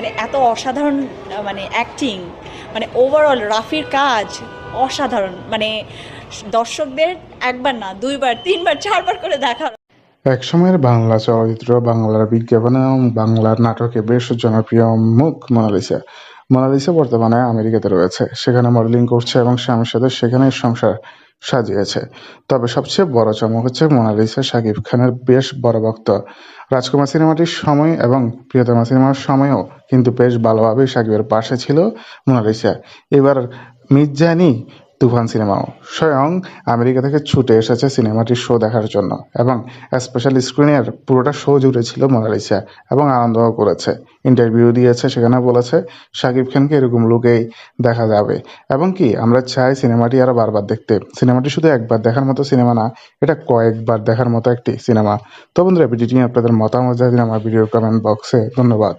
মানে এত অসাধারণ মানে অ্যাক্টিং মানে ওভারঅল রাফির কাজ অসাধারণ। মানে দর্শকদের একবার না, দুইবার, তিনবার, চারবার করে দেখা এক সময়ের বাংলা চলচ্চিত্র, বাংলার বিজ্ঞাপন এবং বাংলার নাটকে বেশ জনপ্রিয় মুখ মোনালিসা। মোনালিসা বর্তমানে আমেরিকাতে রয়েছে। সেখানে মডেলিং করছে এবং স্বামীর সাথে সেখানে সংসার সাজিয়েছে। তবে সবচেয়ে বড় চমক হচ্ছে মোনালিসা শাকিব খানের বেশ বড় ভক্ত। রাজকুমার সিনেমাটির সময় এবং প্রিয়তমা সিনেমার সময়ও কিন্তু বেশ ভালোভাবেই শাকিবের পাশে ছিল মোনালিসা। এবার মির্জানি তুফান সিনেমাও। স্বয়ং আমেরিকা থেকে ছুটে এসেছে সিনেমাটির শো দেখার জন্য এবং স্পেশাল স্ক্রিনের পুরোটা শো জুড়ে ছিল মোনালিসা এবং আনন্দও করেছে। ইন্টারভিউ দিয়েছে, সেখানে বলেছে শাকিব খানকে এরকম লুকেই দেখা যাবে। এবং কি, আমরা চাই সিনেমাটি আরও বারবার দেখতে। সিনেমাটি শুধু একবার দেখার মতো সিনেমা না, এটা কয়েকবার দেখার মতো একটি সিনেমা। তো বন্ধুরা, ভিডিওটি নিয়ে আপনাদের মতামত জানিয়ে আমার ভিডিওর কমেন্ট বক্সে ধন্যবাদ।